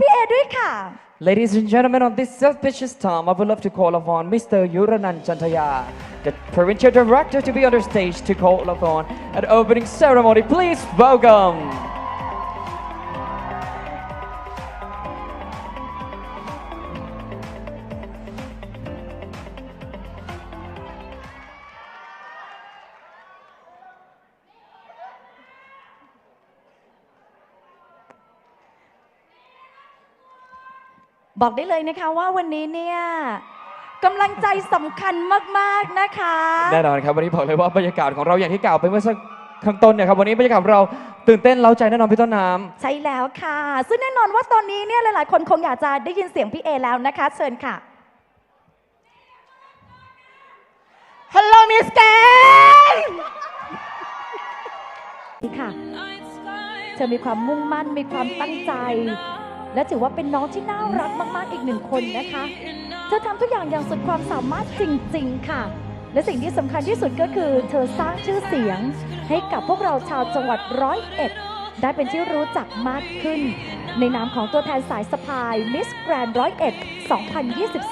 พี่เอด้วยค่ะ Ladies and gentlemen, on this auspicious time, I would love to call upon Mr. Yuranan Chantaya, the provincial director, to be on the stage to call upon an opening ceremony. Please welcome. บอกได้เลยนะคะว่าวันนี้เนี่ยกำลังใจสำคัญมากๆนะคะ แน่นอนครับวันนี้บอกเลยว่าบรรยากาศของเราอย่างที่กล่าวไปเมื่อสักข้างต้นเนี่ยครับวันนี้บรรยากาศของเราตื่นเต้นเล้าใจแน่นอนพี่ต้นน้ำใช่แล้วค่ะ ซึ่งแน่นอนว่าตอนนี้เนี่ยหลายๆ คนคงอยากจะได้ยินเสียงพี่เอแล้วนะคะ เชิญค่ะฮัลโหลมิสแกนนี่ค่ะ เธอมีความมุ่งมั่นมีความตั้งใจ และถือว่าเป็นน้องที่น่ารักมากๆอีกหนึ่งคนนะคะ เธอทำทุกอย่างอย่างสุดความสามารถจริง ๆ ค่ะ และสิ่งที่สำคัญที่สุดก็คือ เธอสร้างชื่อเสียง ให้กับพวกเราชาวจังหวัดร้อยเอ็ดได้เป็นที่รู้จักมากขึ้น ในนามของตัวแทนสายสะพายมิสแกรนร้อยเอ็ด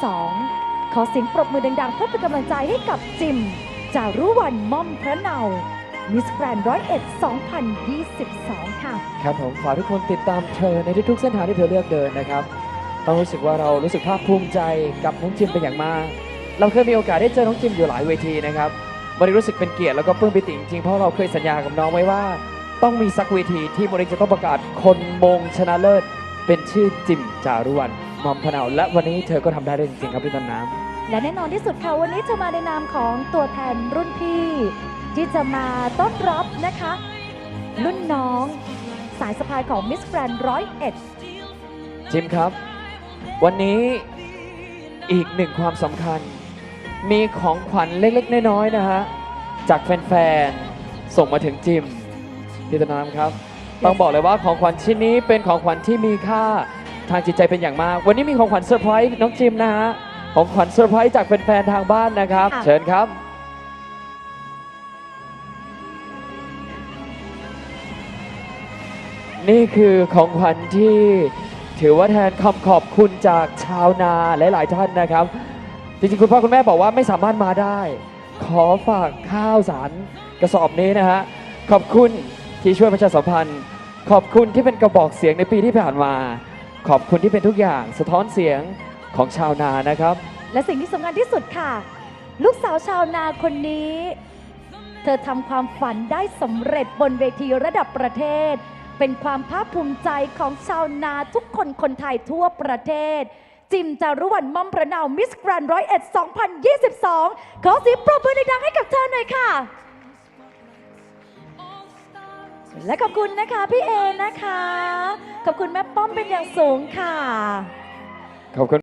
2022 ขอเสียงปรบมือดังๆเพื่อเป็นกำลังใจให้กับจิม จารุวรรณม่อมพระเนา มิสแกรนร้อยเอ็ด2022 ค่ะ ครับผมฝากทุกคนติดตามเธอในทุกๆเส้นทางที่เธอเลือกเดินนะครับ ต้องรู้สึกว่าเรารู้สึกภาคภูมิใจกับน้องจิมเป็นอย่างมาก เราเคยมีโอกาสได้เจอน้องจิมอยู่หลายเวทีนะครับวันนี้รู้สึกเป็นเกียรติแล้วก็ปลื้มปิติจริงๆเพราะเราเคยสัญญากับน้องไว้ว่า ต้องมีสักเวทีที่บริจะต้องประกาศคนมงชนะเลิศ เป็นชื่อจิมจารุวรรณมอมพะเนาและวันนี้เธอก็ทำได้ด้วยจริงๆครับพี่ต้นน้ำ และแน่นอนที่สุดค่ะ วันนี้จะมาในนามของตัวแทนรุ่นพี่ ที่จะมาต้อนรับนะคะ รุ่นน้องสายสะพายของมิสแกรนร้อยเอ็ดจิมครับ วันนี้อีกหนึ่งความสำคัญ มีของขวัญเล็กๆ น้อยๆ นะฮะ จากแฟนๆ ส่งมาถึงจิมพี่ตนามครับ ต้องบอกเลยว่าของขวัญชิ้นนี้เป็นของขวัญที่มีค่าทางจิตใจเป็นอย่างมาก วันนี้มีของขวัญเซอร์ไพรส์น้องจิมนะฮะ ของขวัญเซอร์ไพรส์จากแฟนๆ ทางบ้านนะครับค่ะเชิญครับ นี่คือของขวัญที่ถือว่าแทนคำขอบคุณจากชาวนาหลาย ๆ ท่านนะครับ จริง ๆ คุณพ่อคุณแม่บอกว่าไม่สามารถมาได้ ขอฝากข้าวสารกระสอบนี้นะฮะ ขอบคุณที่ช่วยประชาสัมพันธ์ ขอบคุณที่เป็นกระบอกเสียงในปีที่ผ่านมา ขอบคุณที่เป็นทุกอย่างสะท้อนเสียงของชาวนานะครับ และสิ่งที่สำคัญที่สุดค่ะ ลูกสาวชาวนาคนนี้ เธอทำความฝันได้สำเร็จบนเวทีระดับประเทศ เป็นความภาคภูมิใจของชาวนาทุกคนคนไทยทั่วประเทศ จิมจารุวรรณม่อมพระนาวมิสแกรนร้อยเอ็ด2022 ขอเสียงปรบมือดังๆให้กับเธอหน่อยค่ะ และขอบคุณนะคะพี่เอนะคะ ขอบคุณแม่ป้อมเป็นอย่างสูงค่ะ ขอบคุณ